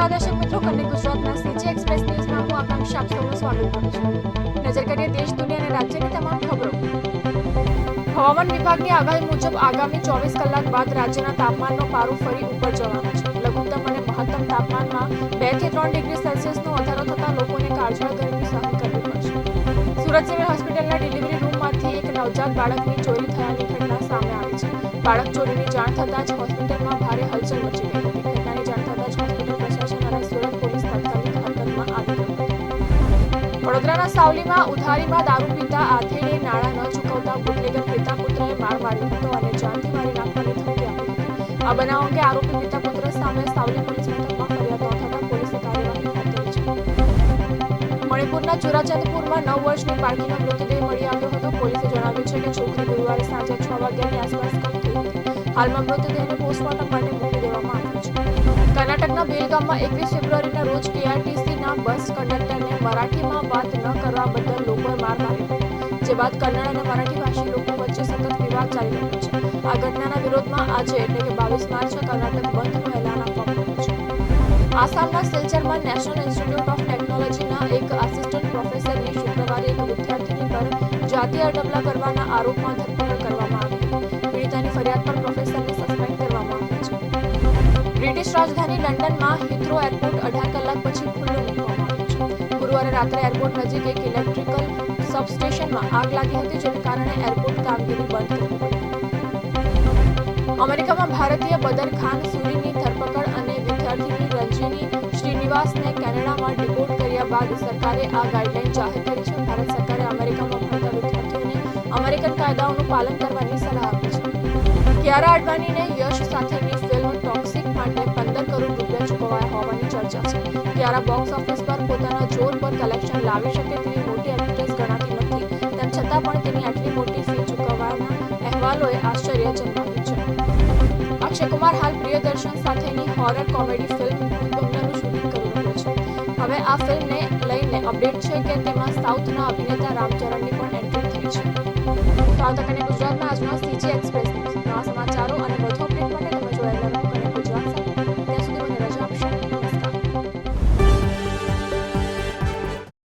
નમસ્કાર દર્શક મિત્રો કન્નડ ગુજરાતના સીજી એક્સપ્રેસ ન્યૂઝમાં હું આકાંક્ષા આપ સૌનું સ્વાગત કરું છું. નજર કરીએ દેશ, દુનિયા અને રાજ્યની તમામ ખબરો. હવામાન વિભાગની આગાહી મુજબ આગામી ચોવીસ કલાક બાદ રાજ્યના તાપમાનનો પારો ફરી ઉપર જવાનો છે. લઘુત્તમ અને મહત્તમ તાપમાનમાં બેથી ત્રણ ડિગ્રી સેલ્સિયસનો વધારો થતાં લોકોને કાળજળ ગરમી સહન કરવી પડશે. સુરત સિવિલ હોસ્પિટલના ડિલિવરી રૂમમાંથી એક નવજાત બાળકની ચોરી થયાની ઘટના સામે આવી છે. બાળક ચોરીની જાણ થતાં જ હોસ્પિટલમાં વડોદરાના સાવલીમાં ઉધારીમાં દારૂ પીતા આથેડે નાણાં ન ચૂકવતા બુટલેગર પિતા પુત્રએ માર માર્યો હતો અને જાનથી મારી નાખવાની ધમકી આપી આ બનાવ અંગે આરોપી પિતા પુત્ર સામે સાવલી પોલીસ મથકમાં ફરિયાદ નોંધાતા પોલીસે કાર્યવાહી હાથ છે. મણિપુરના ચુરાચંદપુરમાં નવ વર્ષની બાળકીનો મૃતદેહ મળી આવ્યો હતો. પોલીસે જણાવ્યું છે કે છોકરી ગુરુવારે સાંજે છ વાગ્યાની આસપાસ કમ હાલમાં મૃતદેહને પોસ્ટમોર્ટમ માટે મોકલી દેવામાં આવ્યો છે. કર્ણાટકના બેલગામમાં એકવીસ ફેબ્રુઆરીના રોજ ટીઆરટીસીના બસ કંડક્ટરને મરાઠીમાં વાત ન કરવા બદલ લોકોએ માર માર્યો. જે બાદ કન્નડ અને મરાઠી ભાષી લોકો વચ્ચે સતત વિવાદ ચાલી રહ્યો છે. આ ઘટનાના વિરોધમાં આજે એટલે કે બાવીસ માર્ચે કર્ણાટક બંધનું એલાન આપવામાં આવ્યું છે. આસામના સિલ્ચરમાં નેશનલ ઇન્સ્ટિટ્યૂટ ઓફ ટેકનોલોજીના એક આસિસ્ટન્ટ પ્રોફેસરની શુક્રવારે એક વિદ્યાર્થીની પર જાતીય અડપલા કરવાના આરોપમાં રાજધાની લંડનમાં હિથ્રો એરપોર્ટ અઢાર કલાક પછી ખુલ્લું ગુરુવારે રાત્રે એરપોર્ટ નજીક એક ઇલેક્ટ્રિકલ સબસ્ટેશનમાં આગ લાગી હતી, જેને કારણે એરપોર્ટ કામગીરી બંધ પડી અમેરિકામાં ભારતીય બદર ખાન સુરીની ધરપકડ અને વિદ્યાર્થીની રંજીની શ્રીનિવાસને કેનેડામાં ડિપોર્ટ કર્યા બાદ સરકારે આ ગાઈડલાઈન જાહેર કરી છે. ભારત સરકારે અમેરિકામાં ભણતા વિદ્યાર્થીઓને અમેરિકન કાયદાઓનું પાલન કરવાની સલાહ આપી છે. કિયારા અડવાણીને ચર્ચા છે. ત્યારે બોક્સ ઓફિસ પર પોતાના જોર પર કલેક્શન લાવી શકે તેવી મોટી એક્ટ્રેસ ગણાતી નથી. તેમ છતાં પણ તેની આટલી મોટી ફી ચૂકવવાના અહેવાલોએ આશ્ચર્ય જન્માવ્યું છે. અક્ષય કુમાર હાલ પ્રિયદર્શન સાથેની હોરર કોમેડી ફિલ્મ ભૂતબંગલાનું શૂટિંગ કરી રહ્યો છે. હવે આ ફિલ્મને લઈને અપડેટ છે કે તેમાં સાઉથના અભિનેતા રામચરણની પણ એન્ટ્રી થઈ છે. તો આવતા કને ગુજરાતમાં આજનો સીજી એક્સપ્રેસ